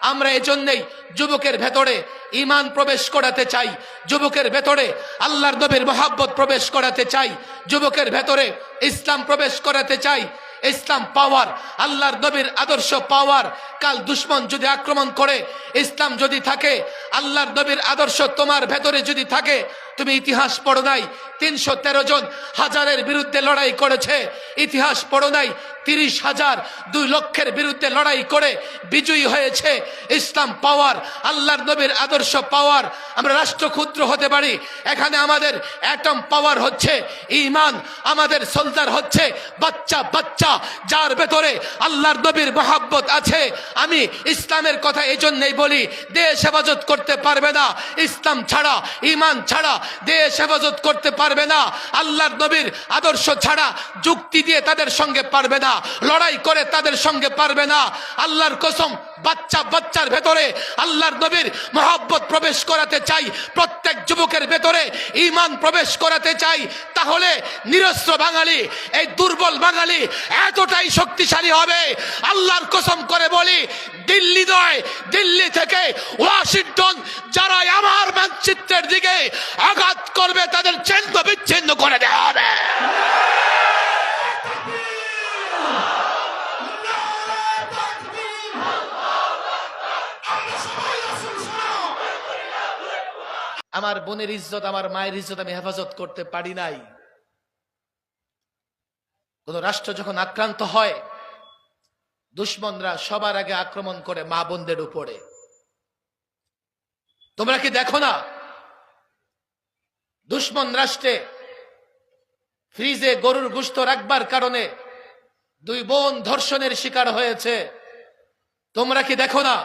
আমরা এজন্যই যুবকের ভেতরে ইমান প্রবেশ করাতে চাই। যুবকের ভেতরে আল্লাহর নবীর মহাব্বত প্রবেশ করাতে চাই। যুবকের ভেতরে ইসলাম প্রবেশ করাতে চাই। ইসলাম পাওয়ার, আল্লাহর নবীর আদর্শ পাওয়ার। কাল দুশ্মন যদি আক্রমণ করে, ইসলাম যদি থাকে, আল্লাহর নবীর আদর্শ তোমার ভেতরে যদি থাকে তুমি ইতিহাস পড়ো নাই, তিনশো তেরো জন হাজারের বিরুদ্ধে লড়াই করেছে। ইতিহাস পড়ো নাই, তিরিশ হাজার দুই লক্ষের বিরুদ্ধে লড়াই করে বিজয়ী হয়েছে। ইসলাম পাওয়ার, আল্লাহর নবীর আদর্শ পাওয়ার, আমরা রাষ্ট্র ক্ষুদ্র হতে পারি। এখানে আমাদের অ্যাটম পাওয়ার হচ্ছে, ইমান আমাদের সোলজার হচ্ছে, বাচ্চা বাচ্চা, যার ভেতরে আল্লাহর নবীর মহাব্বত আছে। আমি ইসলামের কথা এই জন্যই বলি, দেশ হেফাজত করতে পারবে না। ইসলাম ছাড়া, ইমান ছাড়া দেশ হেফাজত করতে পারবে না। আল্লাহর নবীর আদর্শ ছাড়া যুক্তি দিয়ে তাদের সঙ্গে পারবে না। লড়াই করে তাদের সঙ্গে পারবে না। আল্লাহর কসম, বাচ্চা বাচ্চার ভেতরে আল্লাহর নবীর মহাব্বত প্রবেশ করাতে চাই। প্রত্যেক যুবকের ভেতরে ইমান প্রবেশ করাতে চাই। তাহলে নিরস্ত্র বাঙালি, এই দুর্বল বাঙালি এতটাই শক্তিশালী হবে। আল্লাহর কসম করে বলি, দিল্লি নয়, দিল্লি থেকে ওয়াশিংটন যারা আমার মানচিত্রের দিকে আঘাত করবে, তাদের চেন্দ্র বিচ্ছিন্ন করে দেওয়া হবে। আমার বোনের ইজ্জত, আমার মায়ের ইজ্জত আমি হেফাজত করতে পারি নাই। কোন রাষ্ট্র যখন আক্রান্ত হয়, দুশ্মনরা সবার আগে আক্রমণ করে মা বোনদের উপরে। তোমরা কি দেখো না? দুশ্মন রাষ্ট্রে ফ্রিজে গরুর গুস্ত রাখবার কারণে দুই বোন ধর্ষণের শিকার হয়েছে। তোমরা কি দেখো না?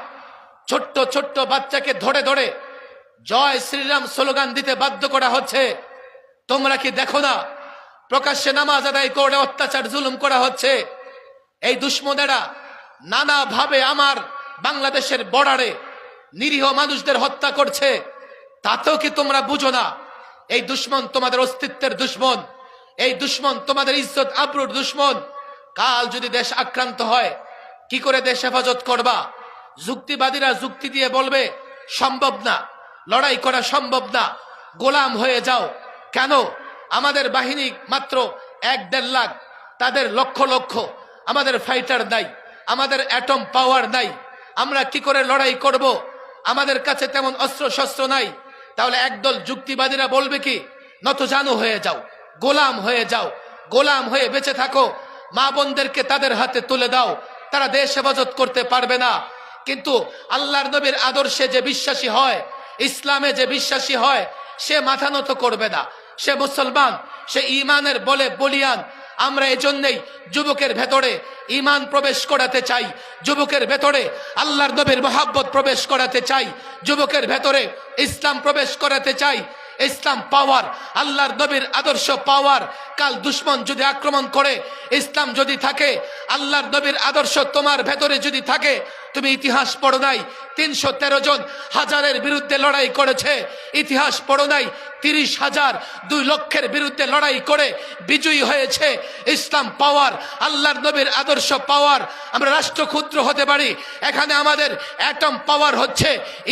ছোট্ট ছোট্ট বাচ্চাকে ধরে ধরে জয় শ্রীরাম স্লোগান দিতে বাধ্য করা হচ্ছে। তোমরা কি দেখো না? প্রকাশ্যে নামাজ আদায় করে অত্যাচার, জুলুম করা হচ্ছে। এই দুশ্মনেরা নানাভাবে আমার বাংলাদেশের বর্ডারে নিরীহ মানুষদের হত্যা করছে। তাতেও কি তোমরা বুঝো না? এই দুশ্মন তোমাদের অস্তিত্বের দুশ্মন। এই দুশ্মন তোমাদের ইজ্জত আবরুর দুশ্মন। কাল যদি দেশ আক্রান্ত হয়, কি করে দেশ হেফাজত করবা? যুক্তিবাদীরা যুক্তি দিয়ে বলবে, সম্ভব না। লড়াই করা সম্ভব না। গোলাম হয়ে যাও। কেন? আমাদের বাহিনী মাত্র এক দেড় লাখ। তাদের লক্ষ লক্ষ। আমাদের ফাইটার নাই। আমাদের অ্যাটম পাওয়ার নাই। আমরা কি করে লড়াই করব? আমাদের কাছে তেমন অস্ত্র শস্ত্র নাই। তাহলে একদল যুক্তিবাদীরা বলবে কি? নত জানু হয়ে যাও, গোলাম হয়ে যাও, গোলাম হয়ে বেঁচে থাকো। মা বোনদেরকে তাদের হাতে তুলে দাও। তারা দেশ হেফাজত করতে পারবে না। কিন্তু আল্লাহর নবীর আদর্শে যে বিশ্বাসী হয়, ইসলামে যে বিশ্বাসী হয়, সে মাথা নত করবে না। সে মুসলমান, সে ইমানের বলে বলিয়ান। আমরা এজন্যই যুবকের ভেতরে ইমান প্রবেশ করাতে চাই। যুবকের ভেতরে আল্লাহর নবীর মহাব্বত প্রবেশ করাতে চাই। যুবকের ভেতরে ইসলাম প্রবেশ করাতে চাই। ইসলাম পাওয়ার, আল্লাহর নবীর আদর্শ পাওয়ার। কাল দুশ্মন যদি আক্রমণ করে, ইসলাম যদি থাকে, আল্লাহর নবীর আদর্শ তোমার ভেতরে যদি থাকে তুমি ইতিহাস পড়ো নাই, তিনশো তেরো জন হাজারের বিরুদ্ধে লড়াই করেছে। ইতিহাস পড়ো নাই, তিরিশ হাজার দুই লক্ষের বিরুদ্ধে লড়াই করে বিজয়ী হয়েছে। ইসলাম পাওয়ার, আল্লাহর নবীর আদর্শ পাওয়ার। আমরা রাষ্ট্র ক্ষুদ্র হতে পারি, এখানে আমাদের অ্যাটম পাওয়ার হচ্ছে,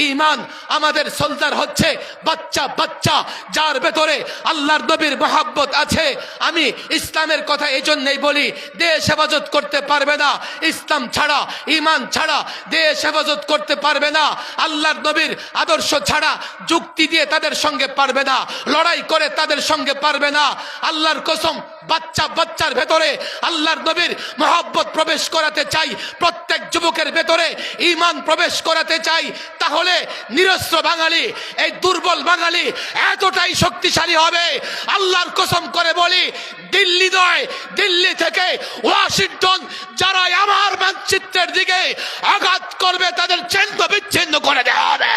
ইমান আমাদের সোলজার হচ্ছে, বাচ্চা বাচ্চা, যার ভেতরে আল্লাহর নবীর মহাব্বত আছে। আমি ইসলামের কথা এই জন্যই বলি, দেশ হেফাজত করতে পারবে না। ইসলাম ছাড়া, ইমান ছাড়া দেশ হেফাজত করতে পারবে না। আল্লাহর নবীর আদর্শ ছাড়া যুক্তি দিয়ে তাদের সঙ্গে পারবে না। লড়াই করে তাদের সঙ্গে পারবে না। আল্লাহর কসম, বাচ্চা বাচ্চার ভেতরে আল্লাহর নবীর মহাব্বত প্রবেশ করাতে চাই। প্রত্যেক যুবকের ভেতরে ইমান প্রবেশ করাতে চাই। তাহলে নিরস্ত্র বাঙালি, এই দুর্বল বাঙালি এতটাই শক্তিশালী হবে। আল্লাহর কসম করে বলি, দিল্লি নয়, দিল্লি থেকে ওয়াশিংটন যারা আমার মানচিত্রের দিকে আঘাত করবে, তাদের চেন্দ্র বিচ্ছিন্ন করে দেওয়া হবে।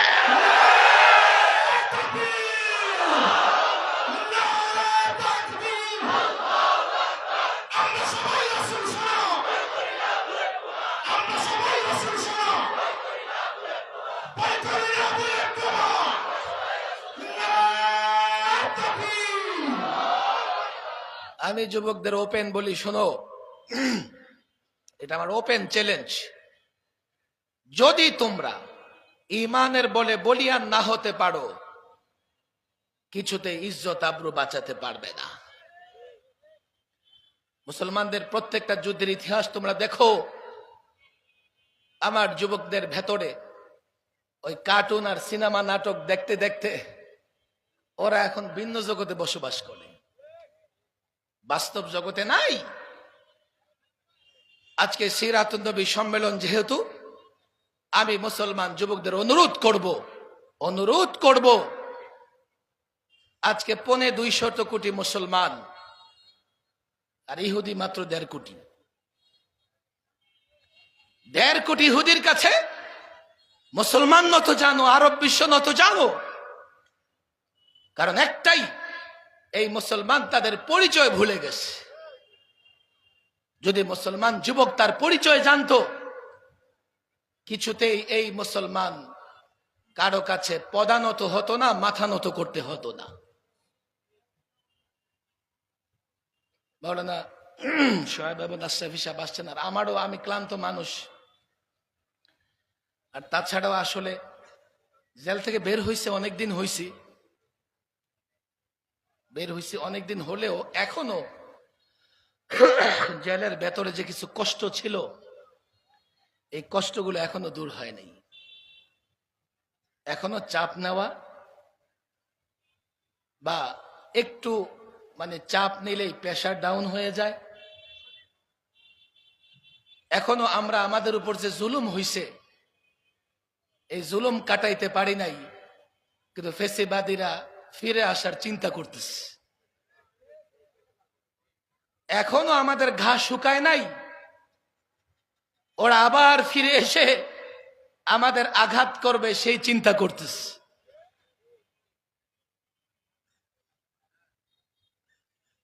আমি যুবকদের ওপেন বলি, শোনো। এটা আমার ওপেন চ্যালেঞ্জ। যদি তোমরা ইমানের বলে বলিয়ান না হতে পারো, কিছুতে ইজ্জত আব্রু বাঁচাতে পারবে না। মুসলমানদের প্রত্যেকটা যুদ্ধের ইতিহাস তোমরা দেখো। আমার যুবকদের ভেতরে ওই কার্টুন আর সিনেমা নাটক দেখতে দেখতে ওরা এখন ভিন্ন জগতে বসবাস করে। বাস্তব জগতে নাই। আজকে সিরাতনবী সম্মেলন যেহেতু আমি মুসলমান যুবকদের অনুরোধ করব অনুরোধ করব, আজকে পনে দুইশত কোটি মুসলমান, আর ইহুদি মাত্র দেড় কোটি। দেড় কোটি ইহুদির কাছে মুসলমান নত জানো, আরব বিশ্ব নত জানো। কারণ একটাই, এই মুসলমান তাদের পরিচয় ভুলে গেছে। যদি মুসলমান যুবক তার পরিচয় জানতো কিছুতেই এই মুসলমান কারও কাছে পদানত হতো না মাথা নত করতে হতো না। মৌলানা আশরাফি সাহেব আসছেন, আর আমারও আমি ক্লান্ত মানুষ। আর তাছাড়াও আসলে জেল থেকে বের হয়েছে অনেকদিন হয়েছি বের হয়েছি অনেকদিন হলেও এখনও জেলের ভেতরে যে কিছু কষ্ট ছিল এই কষ্টগুলো এখনও দূর হয় নাই। এখনও চাপ নেওয়া বা একটু মানে চাপ নিলেই প্রেশার ডাউন হয়ে যায়। এখনও আমরা আমাদের উপর যে জুলুম হইছে, এই জুলুম কাটাইতে পারি নাই, কিন্তু ফেসিবাদীরা ফিরে আসার চিন্তা করতেছে। এখনও আমাদের ঘা শুকায় নাই। ওরা আবার ফিরে এসে আমাদের আঘাত করবে, সেই চিন্তা করতেছে।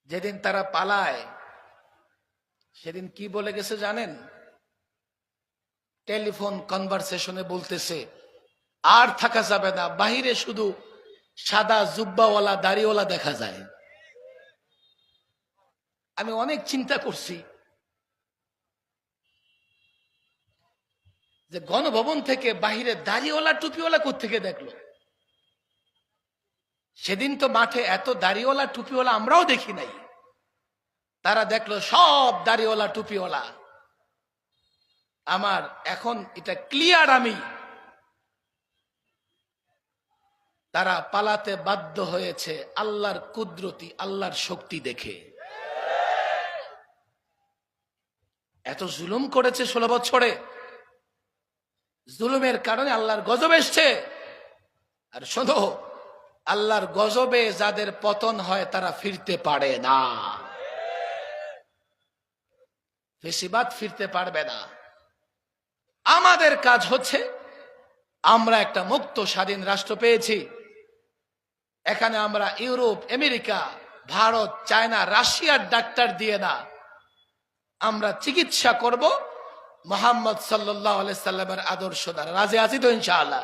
যেদিন তারা পালায়, সেদিন কি বলে গেছে জানেন? টেলিফোন কনভারসেশনে বলতেছে, আর থাকা যাবে না, বাহিরে শুধু সাদা জুব্বাওয়ালা, দাড়িওয়ালা দেখা যায়। আমি অনেক চিন্তা করছি। যে গণভবন থেকে বাহিরে দাড়িওয়ালা, টুপিওয়ালা থেকে দেখল? সেদিন তো মাঠে এত দাড়িওয়ালা, টুপিওয়ালা আমরাও দেখি নাই। তারা দেখল, সব দাড়িওয়ালা, টুপিওয়ালা। আমার এখন এটা ক্লিয়ার আমি। তারা পালাতে বাধ্য হয়েছে আল্লাহর কুদরতি, আল্লাহর শক্তি দেখে। এত জুলুম করেছে ষোলো বছরে। জুলুমের কারণে আল্লাহর গজব এসছে। আর শোনো, আল্লাহর গজবে যাদের পতন হয় তারা ফিরতে পারে না। বেশিবাদ ফিরতে পারবে না। আমাদের কাজ হচ্ছে, আমরা একটা মুক্ত, স্বাধীন রাষ্ট্র পেয়েছি। এখানে আমরা ইউরোপ, আমেরিকা, ভারত, চায়না, রাশিয়ার ডাক্তার দিয়ে না। আমরা চিকিৎসা করব মোহাম্মদ সাল্লাহ সাল্লামের আদর্শ দ্বারা। রাজি আছি তো ইনশাআল্লাহ?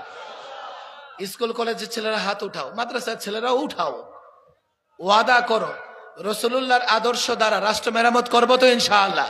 স্কুল কলেজের ছেলেরা হাত উঠাও, মাদ্রাসার ছেলেরা উঠাও। ওয়াদা করো রসুল্লাহর আদর্শ দ্বারা রাষ্ট্র মেরামত করব তো ইনশাআল্লাহ।